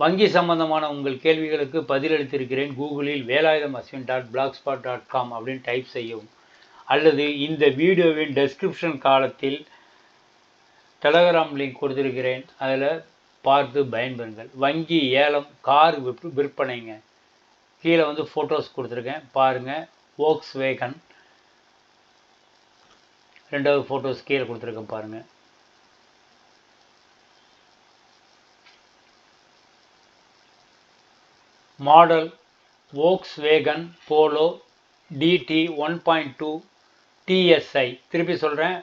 வங்கி சம்பந்தமான உங்கள் கேள்விகளுக்கு பதிலளித்திருக்கிறேன். கூகுளில் Velayutham Ashwin dot blog spot dot com அப்படின்னு டைப் செய்யவும். அல்லது இந்த வீடியோவின் டெஸ்கிரிப்ஷன் காலத்தில் டெலகிராம் லிங்க் கொடுத்துருக்கிறேன். அதில் பார்த்து பயன்பெறுங்கள். வங்கி ஏலம் கார் விற்ப விற்பனைங்க. கீழே வந்து ஃபோட்டோஸ் கொடுத்துருக்கேன். பாருங்கள் ஓக்ஸ் வேகன் ரெண்டாவது ஃபோட்டோஸ் கீழே கொடுத்துருக்கேன் பாருங்கள் model Volkswagen Polo TD one point two TSI திருப்பி சொல்கிறேன்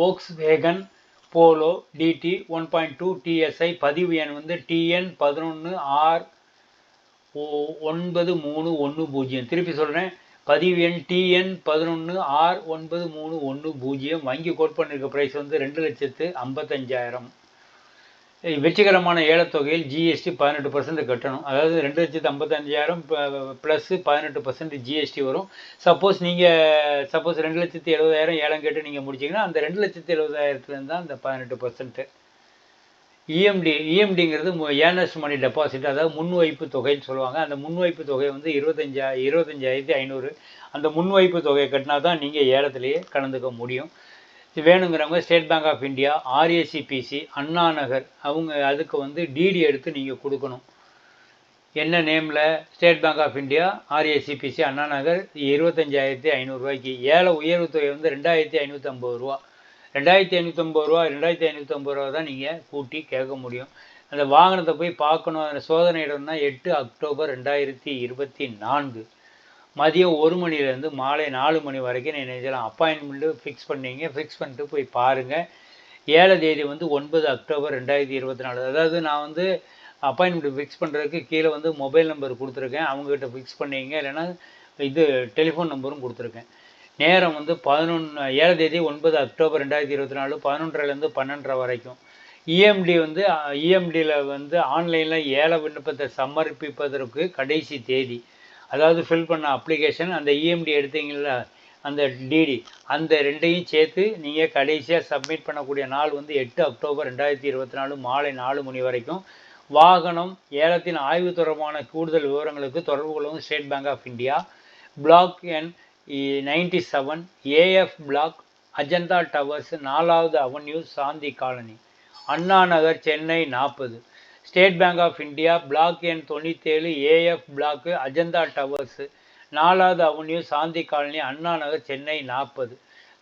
Volkswagen Polo TD one point two TSI பதிவு எண் வந்து டிஎன் பதினொன்று ஆர் ஓ ஒன்பது மூணு ஒன்று பூஜ்ஜியம். திருப்பி சொல்கிறேன் பதிவு எண் டிஎன் பதினொன்று ஆர் ஒன்பது மூணு ஒன்று பூஜ்ஜியம். வங்கி கோட் பண்ணியிருக்க ப்ரைஸ் வந்து ரெண்டு லட்சத்து ஐம்பத்தஞ்சாயிரம். வெற்றிகரமான ஏலத்தொகையில் ஜிஎஸ்டி பதினெட்டு பர்சன்ட் கட்டணும். அதாவது ரெண்டு லட்சத்து ஐம்பத்தஞ்சாயிரம் ப்ளஸ்ஸு பதினெட்டு பர்சன்ட் ஜிஎஸ்டி வரும். சப்போஸ் நீங்கள் சப்போஸ் ரெண்டு லட்சத்து எழுபதாயிரம் ஏலம் கேட்டு நீங்கள் முடிச்சிங்கன்னா அந்த ரெண்டு லட்சத்து எழுபதாயிரத்துலேருந்து தான் அந்த பதினெட்டு பர்சன்ட்டு இஎம்டி இஎம்டிங்கிறது ஏர்னஸ்ட் மணி டெபாசிட் அதாவது முன்வைப்பு தொகைன்னு சொல்லுவாங்க. அந்த முன்வைப்பு தொகை வந்து இருபத்தஞ்சா இருபத்தஞ்சாயிரத்தி ஐநூறு. அந்த முன்வைப்பு தொகையை கட்டினா தான் நீங்கள் ஏலத்திலேயே கலந்துக்க முடியும். வேணுங்கிறவங்க State Bank of India RACPC Anna Nagar அவங்க அதுக்கு வந்து டிடி எடுத்து நீங்கள் கொடுக்கணும். என்ன நேமில்? State Bank of India RACPC Anna Nagar இருபத்தஞ்சாயிரத்தி ஐநூறுரூவாய்க்கு ஏழை உயர்வு தொகை வந்து ரெண்டாயிரத்தி ஐநூற்றம்பது ரூபா. ரெண்டாயிரத்தி ஐநூற்றம்பது ரூபா ரெண்டாயிரத்தி ஐநூற்றம்பது ரூபா தான் நீங்கள் கூட்டி கேட்க முடியும். அந்த வாகனத்தை போய் பார்க்கணும். அந்த சோதனை இடம்னா எட்டு அக்டோபர் ரெண்டாயிரத்தி இருபத்தி நான்கு. மதியம் ஒரு மணிலேருந்து மாலை நாலு மணி வரைக்கும் நீங்கள் நினைச்சலாம் அப்பாயின்மெண்ட்டு ஃபிக்ஸ் பண்ணீங்க. ஃபிக்ஸ் பண்ணிட்டு போய் பாருங்கள் ஏழை தேதி வந்து ஒன்பது அக்டோபர் ரெண்டாயிரத்தி இருபத்தி நாலு. அதாவது நான் வந்து அப்பாயின்மெண்ட் ஃபிக்ஸ் பண்ணுறதுக்கு கீழே வந்து மொபைல் நம்பர் கொடுத்துருக்கேன். அவங்ககிட்ட ஃபிக்ஸ் பண்ணீங்க. இல்லைன்னா இது டெலிஃபோன் நம்பரும் கொடுத்துருக்கேன். நேரம் வந்து பதினொன்று ஏழை தேதி ஒன்பது அக்டோபர் ரெண்டாயிரத்தி இருபத்தி நாலு பதினொன்றரைலேருந்து பன்னெண்டரை வரைக்கும். இஎம்டி வந்து இஎம்டியில் வந்து ஆன்லைனில் ஏல விண்ணப்பத்தை சமர்ப்பிப்பதற்கு கடைசி தேதி. அதாவது ஃபில் பண்ண அப்ளிகேஷன் அந்த இஎம்டி எடுத்தீங்கள அந்த டிடி அந்த ரெண்டையும் சேர்த்து நீங்கள் கடைசியாக சப்மிட் பண்ணக்கூடிய நாள் வந்து எட்டு அக்டோபர் ரெண்டாயிரத்தி இருபத்தி நாலு மாலை நாலு மணி வரைக்கும். வாகனம் ஏலத்தின் ஆய்வு தொடர்பான கூடுதல் விவரங்களுக்கு தொடர்பு கொள்ளவும் State Bank of India block எண் ninety seven AF block Ajanta towers நாலாவது அவென்யூ சாந்தி காலனி அண்ணா நகர் சென்னை நாற்பது State Bank of India block எண் தொண்ணூற்றேழு ஏஎஃப் பிளாக்கு அஜந்தா டவர்ஸு நாலாவது அவென்யூ சாந்தி காலனி அண்ணா நகர் சென்னை நாற்பது.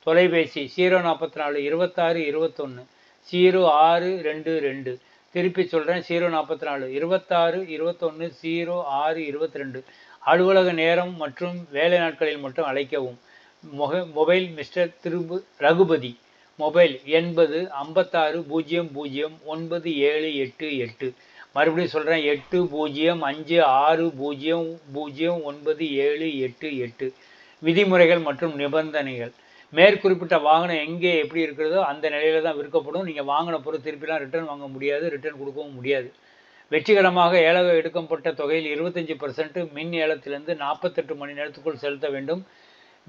தொலைபேசி ஜீரோ நாற்பத்தி நாலு இருபத்தாறு இருபத்தொன்று ஜீரோ ஆறு ரெண்டு ரெண்டு. திருப்பி சொல்கிறேன் ஜீரோ நாற்பத்தி நாலு இருபத்தாறு இருபத்தொன்று ஜீரோ ஆறு இருபத்தி ரெண்டு அலுவலக நேரம் மற்றும் வேலை நாட்களில் மட்டும் அழைக்கவும். மொக மொபைல் மிஸ்டர் திருபு ரகுபதி. மொபைல் எண்பது ஐம்பத்தாறு பூஜ்ஜியம் பூஜ்ஜியம் ஒன்பது ஏழு எட்டு எட்டு. மறுபடியும் சொல்கிறேன் எட்டு பூஜ்ஜியம் அஞ்சு ஆறு பூஜ்ஜியம் பூஜ்ஜியம் ஒன்பது ஏழு எட்டு எட்டு. விதிமுறைகள் மற்றும் நிபந்தனைகள். மேற்குறிப்பிட்ட வாகனம் எங்கே எப்படி இருக்கிறதோ அந்த நிலையில தான் விற்கப்படும். நீங்கள் வாங்கின பொருள் திருப்பிலாம் ரிட்டர்ன் வாங்க முடியாது ரிட்டர்ன் கொடுக்கவும் முடியாது. வெற்றிகரமாக ஏலக எடுக்கப்பட்ட தொகையில் இருபத்தஞ்சி பர்சன்ட் மின் ஏலத்திலிருந்து நாற்பத்தெட்டு மணி நேரத்துக்குள் செலுத்த வேண்டும்.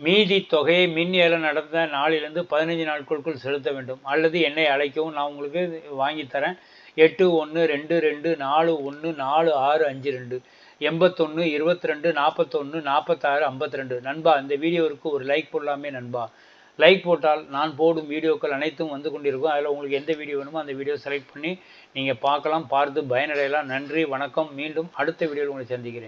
மீதி தொகையை மின் ஏலம் நடந்த நாளிலிருந்து பதினஞ்சு நாட்களுக்குள் செலுத்த வேண்டும். அல்லது என்னை அழைக்கவும் நான் உங்களுக்கு வாங்கி தரேன். எட்டு ஒன்று ரெண்டு ரெண்டு நாலு ஒன்று நாலு ஆறு அஞ்சு ரெண்டு. எண்பத்தொன்று இருபத்தி ரெண்டு நாற்பத்தொன்று நாற்பத்தாறு ஐம்பத்தி ரெண்டு நண்பா இந்த வீடியோவுக்கு ஒரு லைக் போடலாமே நண்பா. லைக் போட்டால் நான் போடும் வீடியோக்கள் அனைத்தும் வந்து கொண்டிருக்கும். அதில் உங்களுக்கு எந்த வீடியோ வேணுமோ அந்த வீடியோ செலக்ட் பண்ணி நீங்கள் பார்க்கலாம் பார்த்து பயனடையலாம். நன்றி வணக்கம். மீண்டும் அடுத்த வீடியோவில் உங்களை சந்திக்கிறேன்.